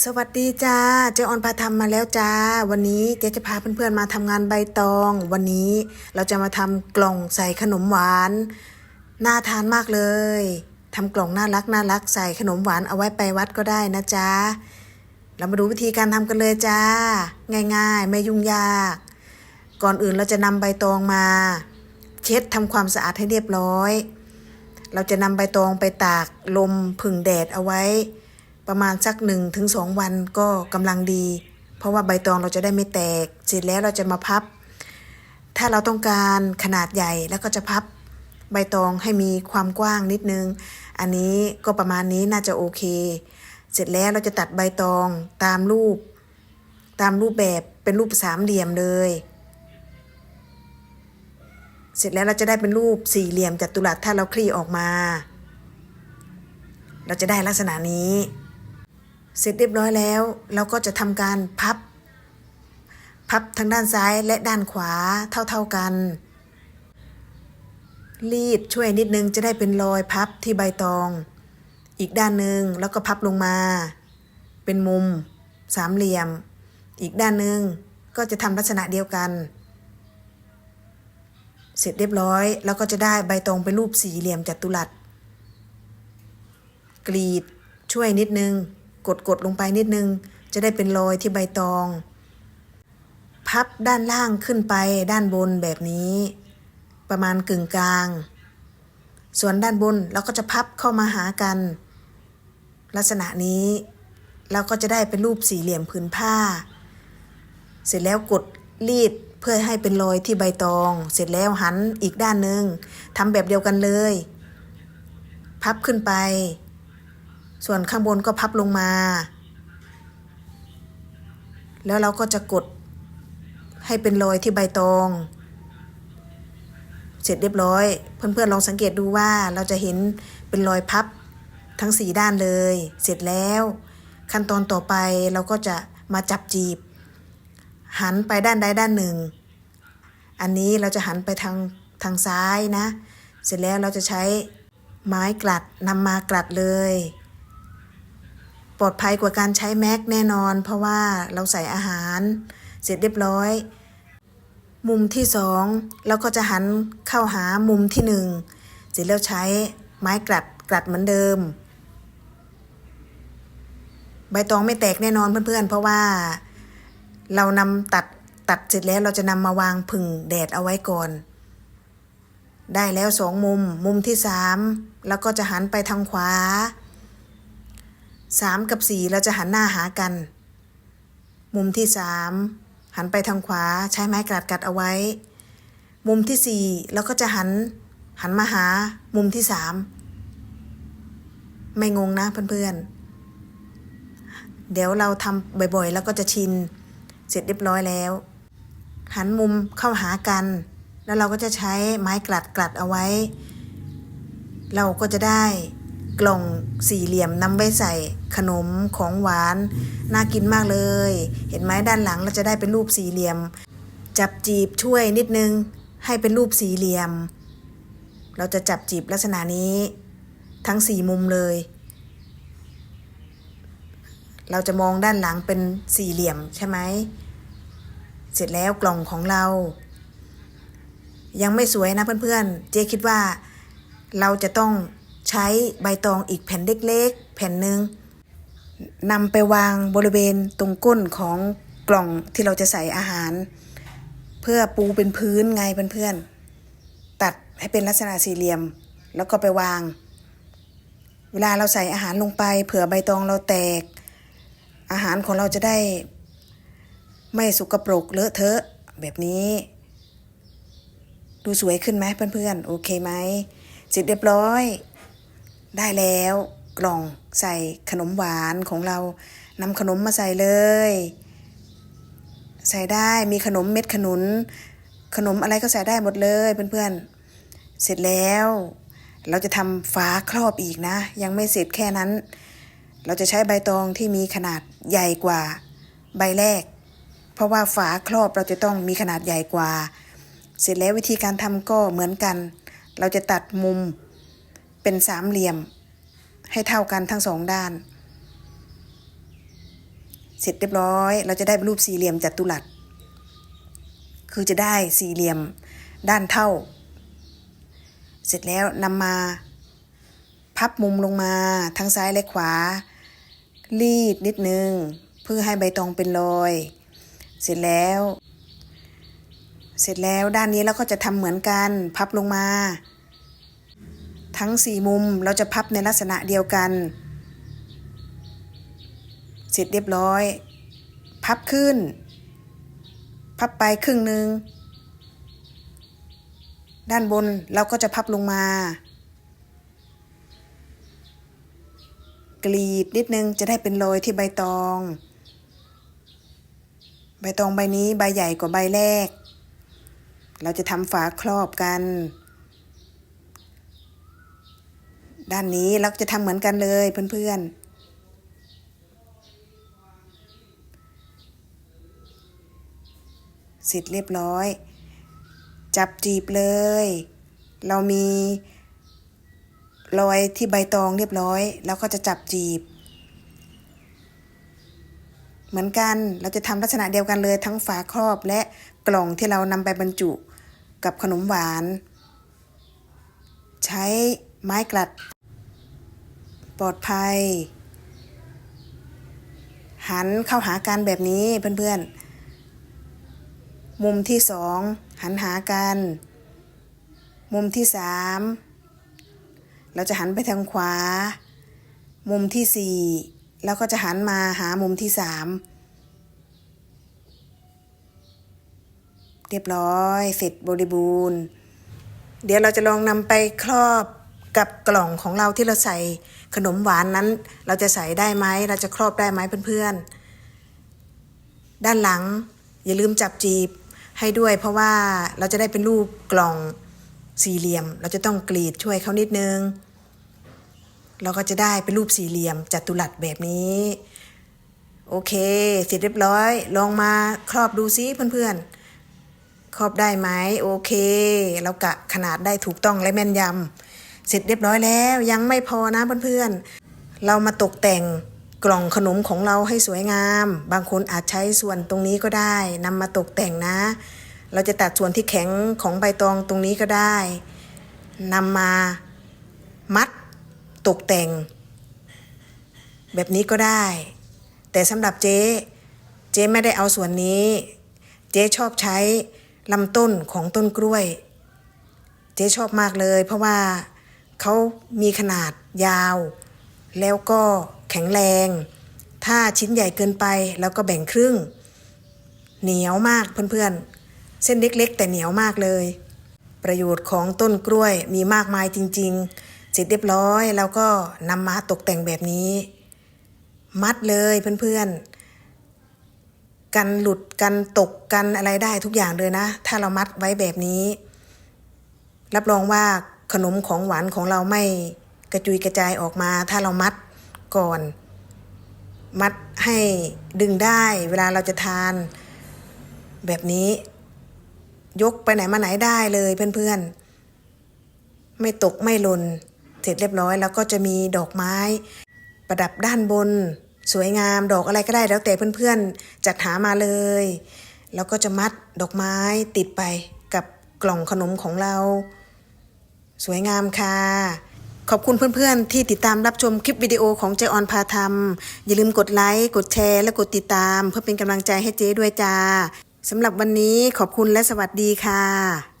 สวัสดีจ้า เจ๊ออนพาทำมาแล้วจ้า วันนี้เจ๊จะพาเพื่อนๆมาทำงานใบตอง วันนี้เราจะมาทำกล่องใส่ขนมหวาน น่าทานมากเลยทำกล่องน่ารักน่ารักใส่ขนมหวานเอาไว้ไปวัดก็ได้นะจ๊ะเรามาดูวิธีการทำกันเลยจ้า ง่ายๆ ไม่ยุ่งยาก ก่อนอื่นเราจะนำใบตองมา เช็ดทำความสะอาดให้เรียบร้อย เราจะนำใบตองไปตากลมผึ่งแดดเอาไว้ ประมาณสักหนึ่งถึงสองวันก็กำลังดี เพราะว่าใบตองเราจะได้ไม่แตก เสร็จแล้วเราจะมาพับ ถ้าเราต้องการขนาดใหญ่แล้วก็จะพับใบตองให้มีความกว้างนิดนึง อันนี้ก็ประมาณนี้น่าจะโอเค เสร็จแล้วเราจะตัดใบตองตามรูป ตามรูปแบบเป็นรูปสามเหลี่ยมเลย เสร็จแล้วเราจะได้เป็นรูปสี่เหลี่ยมจัตุรัสถ้าเราคลี่ออกมา เราจะได้ลักษณะนี้ เสร็จเรียบร้อยแล้ว เราก็จะทำการพับ พับทั้งด้านซ้ายและด้านขวาเท่าๆกัน รีดช่วยนิดนึงจะได้เป็นรอยพับที่ใบตอง อีกด้านหนึ่งแล้วก็พับลงมา เป็นมุม สามเหลี่ยม อีกด้านหนึ่งก็จะทำลักษณะเดียวกัน เสร็จเรียบร้อย แล้วก็จะได้ใบตองเป็นรูปสี่เหลี่ยมจัตุรัส กรีดช่วยนิดนึง กดกดลงไปนิดนึง จะได้เป็นรอยที่ใบตอง พับด้านล่างขึ้นไปด้านบนแบบนี้ ประมาณกึ่งกลาง ส่วนด้านบนเราก็จะพับเข้ามาหากัน ลักษณะนี้เราก็จะได้เป็นรูปสี่เหลี่ยมผืนผ้า เสร็จแล้วกดรีดเพื่อให้เป็นรอยที่ใบตอง เสร็จแล้วหันอีกด้านหนึ่งทำแบบเดียวกันเลย พับขึ้นไป ส่วนข้างบนก็พับลงมา แล้วเราก็จะกดให้เป็นรอยที่ใบตอง เสร็จเรียบร้อย เพื่อนๆลองสังเกตดูว่าเราจะเห็นเป็นรอยพับทั้งสีด้านเลย เสร็จแล้ว ขั้นตอนต่อไปเราก็จะมาจับจีบ หันไปด้านใดด้านหนึ่ง อันนี้เราจะหันไปทางทางซ้ายนะ เสร็จแล้วเราจะใช้ไม้กลัดนำมากลัดเลย ปลอดภัยกว่าการใช้แม็กแน่นอน เพราะว่าเราใส่อาหาร เสร็จเรียบร้อย มุมที่สองเราก็จะหันเข้าหามุมที่หนึ่งเสร็จแล้วใช้ไม้กลัดกลัดเหมือนเดิม ใบตองไม่แตกแน่นอนเพื่อนๆ เพราะว่าเรานำตัดตัดเสร็จแล้วเราจะนำมาวางผึ่งแดดเอาไว้ก่อน ได้แล้วสองมุม มุมที่สามแล้วก็จะหันไปทางขวา สามกับสี่เราจะหันหน้าหากัน มุมที่สามหันไปทางขวาใช้ไม้กลัดกัดเอาไว้ มุมที่สี่เราก็จะหันหันมาหามุมที่สามไม่งงนะเพื่อนๆ เดี๋ยวเราทำบ่อยๆ แล้วก็จะชิน เสร็จเรียบร้อยแล้ว หันมุมเข้าหากัน แล้วเราก็จะใช้ไม้กลัดกลัดเอาไว้ เราก็จะได้ กล่องสี่เหลี่ยมนำไว้ใส่ขนมของหวาน น่ากินมากเลย เห็นไหมด้านหลังเราจะได้เป็นรูปสี่เหลี่ยม จับจีบช่วยนิดนึง ให้เป็นรูปสี่เหลี่ยม เราจะจับจีบลักษณะนี้ ทั้งสี่มุมเลย เราจะมองด้านหลังเป็นสี่เหลี่ยมใช่ไหมเสร็จแล้วกล่องของเรา ยังไม่สวยนะเพื่อนๆ เจ๊คิดว่าเราจะต้อง ใช้ใบตองอีกแผ่นเล็กๆ แผ่นหนึ่งนำไปวางบริเวณตรงก้นของกล่องที่เราจะใส่อาหาร เพื่อปูเป็นพื้นไงเพื่อนๆตัดให้เป็นลักษณะสี่เหลี่ยม แล้วก็ไปวาง เวลาเราใส่อาหารลงไปเผื่อใบตองเราแตก อาหารของเราจะได้ ไม่สุกปรกเลอะเทอะแบบนี้ ดูสวยขึ้นไหมเพื่อนๆโอเคไหมเสร็จเรียบร้อย ได้แล้วกล่องใส่ขนมหวานของเรานำขนมมาใส่เลย ใส่ได้มีขนมเม็ดขนุน ขนมอะไรก็ใส่ได้หมดเลยเพื่อนๆ เสร็จแล้ว เราจะทำฝาครอบอีกนะ ยังไม่เสร็จแค่นั้น เราจะใช้ใบตองที่มีขนาดใหญ่กว่าใบแรก เพราะว่าฝาครอบเราจะต้องมีขนาดใหญ่กว่า เสร็จแล้ววิธีการทำก็เหมือนกัน เราจะตัดมุม เป็นสามเหลี่ยม ให้เท่ากันทั้งสองด้าน เสร็จเรียบร้อย เราจะได้รูปสี่เหลี่ยมจัตุรัส คือจะได้สี่เหลี่ยมด้านเท่า เสร็จแล้วนำมาพับมุมลงมาทั้งซ้ายและขวา รีดนิดนึง เพื่อให้ใบตองเป็นรอย เสร็จแล้ว เสร็จแล้วด้านนี้เราก็จะทำเหมือนกัน พับลงมา ทั้งสี่มุมเราจะพับในลักษณะเดียวกัน เสร็จเรียบร้อย พับขึ้น พับไปครึ่งหนึ่งด้านบนเราก็จะพับลงมา กรีดนิดนึงจะได้เป็นโรยที่ใบตอง ใบตองใบนี้ใบใหญ่กว่าใบแรก เราจะทำฝาครอบกัน ด้านนี้เราจะทำเหมือนกันเลยเพื่อนๆเสร็จเรียบร้อย จับจีบเลย เรามีรอยที่ใบตองเรียบร้อย แล้วก็จะจับจีบ เหมือนกันเราจะทำลักษณะเดียวกันเลยทั้งฝาครอบและกล่องที่เรานำไปบรรจุกับขนมหวาน ใช้ ไม้กลัด ปลอดภัย หันเข้าหากันแบบนี้เพื่อนๆ มุมที่สองหันหากัน มุมที่สามเราจะหันไปทางขวา มุมที่สี่แล้วก็จะหันมาหามุมที่สามเรียบร้อยเสร็จบริบูรณ์ เดี๋ยวเราจะลองนำไปครอบ กับกล่องของเราที่เราใส่ขนมหวานนั้น เราจะใส่ได้ไหมเราจะครอบได้ไหมเพื่อนๆ ด้านหลังอย่าลืมจับจีบให้ด้วยเพราะว่าเราจะได้เป็นรูปกล่องสี่เหลี่ยม เราจะต้องกรีดช่วยเขานิดนึง เราก็จะได้เป็นรูปสี่เหลี่ยมจัตุรัสแบบนี้ โอเค เสร็จเรียบร้อย ลองมาครอบดูซิเพื่อนๆ ครอบได้ไหมโอเค เรากะขนาดได้ถูกต้องและแม่นยำ เสร็จเรียบร้อยแล้วยังไม่พอนะเพื่อนๆ เรามาตกแต่งกล่องขนมของเราให้สวยงาม บางคนอาจใช้ส่วนตรงนี้ก็ได้นำมาตกแต่งนะ เราจะตัดส่วนที่แข็งของใบตองตรงนี้ก็ได้นำมามัดตกแต่ง แบบนี้ก็ได้ แต่สำหรับเจ๊ เจ๊ไม่ได้เอาส่วนนี้ เจ๊ชอบใช้ลำต้นของต้นกล้วย เจ๊ชอบมากเลย เพราะว่า เขามีขนาดยาว แล้วก็แข็งแรง ถ้าชิ้นใหญ่เกินไปแล้วก็แบ่งครึ่ง เหนียวมากเพื่อนๆ เส้นเล็กๆ แต่เหนียวมากเลย ประโยชน์ของต้นกล้วยมีมากมายจริง ๆ เสร็จเรียบร้อยแล้วก็นำมาตกแต่งแบบนี้ มัดเลยเพื่อนๆกันหลุดกันตกกันอะไรได้ทุกอย่างเลยนะ ถ้าเรามัดไว้แบบนี้ รับรองว่า ขนมของหวานของเราไม่กระจุยกระจายออกมา ถ้าเรามัดก่อน มัดให้ดึงได้ เวลาเราจะทาน แบบนี้ ยกไปไหนมาไหนได้เลยเพื่อนๆ ไม่ตกไม่หล่นเสร็จเรียบร้อยแล้วก็จะมีดอกไม้ ประดับด้านบน สวยงามดอกอะไรก็ได้แล้วแต่เพื่อนๆ จัดหามาเลย แล้วก็จะมัดดอกไม้ติดไปกับกล่องขนมของเรา สวยงามค่ะ ขอบคุณเพื่อนๆ ที่ติดตามรับชมคลิปวิดีโอของเจออนพาทำอย่าลืมกดไลค์ กดแชร์ และกดติดตาม เพื่อเป็นกำลังใจให้เจ๊ด้วยจ้าสำหรับวันนี้ขอบคุณและสวัสดีค่ะ